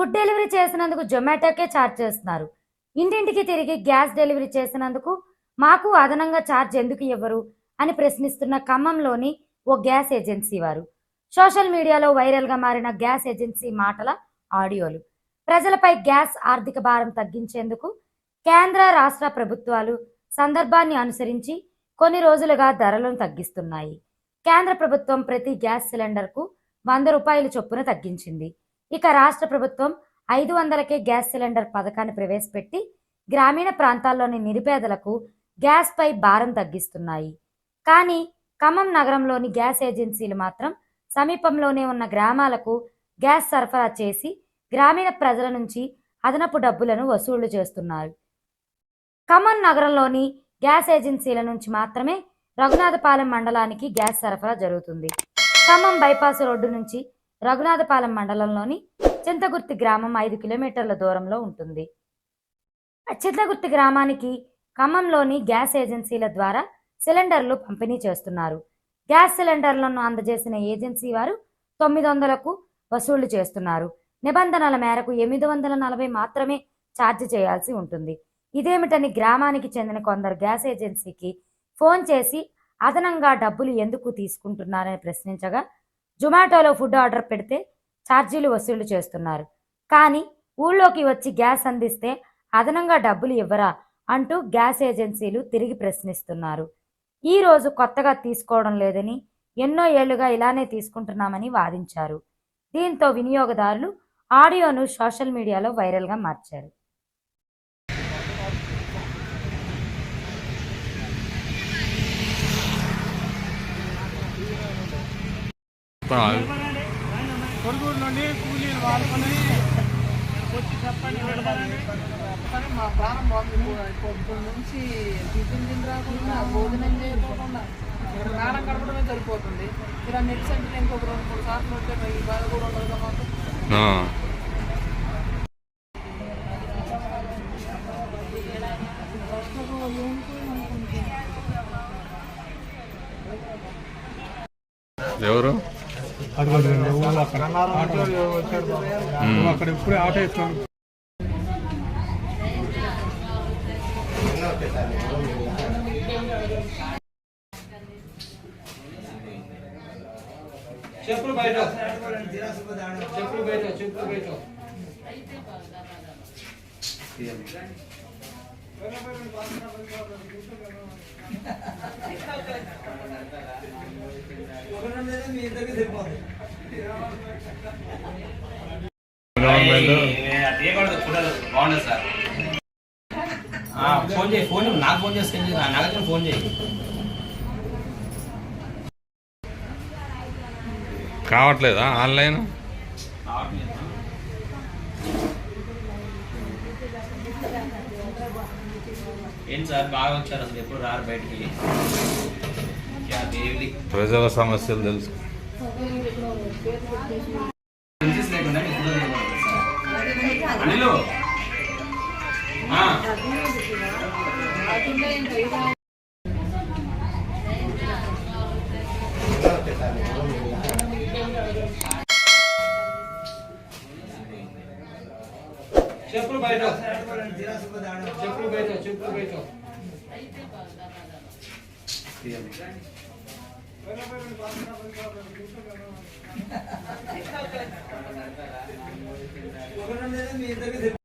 Food delivery చేసినందుకు జొమాటోకే charge చేస్తున్నారు. ఇంటింటికి తిరిగి గ్యాస్ డెలివరీ చేసినందుకు మాకు అదనంగా ఛార్జ్ ఎందుకు ఇవ్వరు అని ప్రశ్నిస్తున్న ఖమ్మంలోని ఓ గ్యాస్ ఏజెన్సీ వారు. సోషల్ మీడియాలో వైరల్గా మారిన గ్యాస్ ఏజెన్సీ మాటల ఆడియోలు. ప్రజలపై గ్యాస్ ఆర్థిక భారం తగ్గించేందుకు కేంద్ర రాష్ట్ర ప్రభుత్వాలు సందర్భాన్ని అనుసరించి కొన్ని రోజులుగా ధరలను తగ్గిస్తున్నాయి. కేంద్ర ప్రభుత్వం ప్రతి గ్యాస్ సిలిండర్కు వంద రూపాయల చొప్పున తగ్గించింది. ఇక రాష్ట్ర ప్రభుత్వం ఐదు వందలకే గ్యాస్ సిలిండర్ పథకాన్ని ప్రవేశపెట్టి గ్రామీణ ప్రాంతాల్లోని నిరుపేదలకు గ్యాస్పై భారం తగ్గిస్తున్నాయి. కానీ ఖమ్మం నగరంలోని గ్యాస్ ఏజెన్సీలు మాత్రం సమీపంలోనే ఉన్న గ్రామాలకు గ్యాస్ సరఫరా చేసి గ్రామీణ ప్రజల నుంచి అదనపు డబ్బులను వసూళ్ళు చేస్తున్నారు. ఖమ్మం నగరంలోని గ్యాస్ ఏజెన్సీల నుంచి మాత్రమే రఘునాథపాలెం మండలానికి గ్యాస్ సరఫరా జరుగుతుంది. ఖమ్మం బైపాస్ రోడ్డు నుంచి రఘునాథపాలెం మండలంలోని చింతగుర్తి గ్రామం ఐదు కిలోమీటర్ల దూరంలో ఉంటుంది. చింతగుర్తి గ్రామానికి ఖమ్మంలోని గ్యాస్ ఏజెన్సీల ద్వారా సిలిండర్లు పంపిణీ చేస్తున్నారు. గ్యాస్ సిలిండర్లను అందజేసిన ఏజెన్సీ వారు తొమ్మిది వందలకు వసూళ్ళు చేస్తున్నారు. నిబంధనల మేరకు ఎనిమిది వందల నలభై మాత్రమే ఛార్జ్ చేయాల్సి ఉంటుంది. ఇదేమిటని గ్రామానికి చెందిన కొందరు గ్యాస్ ఏజెన్సీకి ఫోన్ చేసి అదనంగా డబ్బులు ఎందుకు తీసుకుంటున్నారని ప్రశ్నించగా జొమాటోలో ఫుడ్ ఆర్డర్ పెడితే ఛార్జీలు వసూలు చేస్తున్నారు. కానీ ఊళ్ళోకి వచ్చి గ్యాస్ అందిస్తే అదనంగా డబ్బులు ఇవ్వరా అంటూ గ్యాస్ ఏజెన్సీలు తిరిగి ప్రశ్నిస్తున్నారు. ఈ రోజు కొత్తగా తీసుకోవడం లేదని ఎన్నో ఏళ్ళుగా ఇలానే తీసుకుంటున్నామని వాదించారు. దీంతో వినియోగదారులు ఆడియోను సోషల్ మీడియాలో వైరల్గా మార్చారు. నుండి కూలీలు వాడుకొని వచ్చి చెప్పండి మా ప్రాణం బాగుంది నుంచి టిఫిన్ తిని రాకుండా భోజనం చేయకుండా ఇక్కడ గడపడమే సరిపోతుంది ఇలా నెట్ సెంటర్ ఇంకొక రెండు మూడు సార్లు వచ్చే ఈ బాధ కూడా ఉండదు మాకు ఎవరు? అక్కడ. ఇప్పుడే ఆటో వేసుకొని చెప్పులు బయట. చెప్పులు బయట చెప్పులు బయట. గవర్నమెంట్ బాగుండదు సార్. ఆ, ఫోన్ చేయి ఫోన్. నాకు ఫోన్ చేస్తే నాగార్జున ఫోన్ చేయి. కావట్లేదా ఆన్లైన్? ఏంటి సార్ బాగా వచ్చారు అసలు ఎప్పుడు రారు బయటికి? ప్రజల సమస్యలు తెలుసు. అనిలు! చెప్పులు బయట చెప్పులు బయట చెప్పులు బయట మీ ఇద్దరికి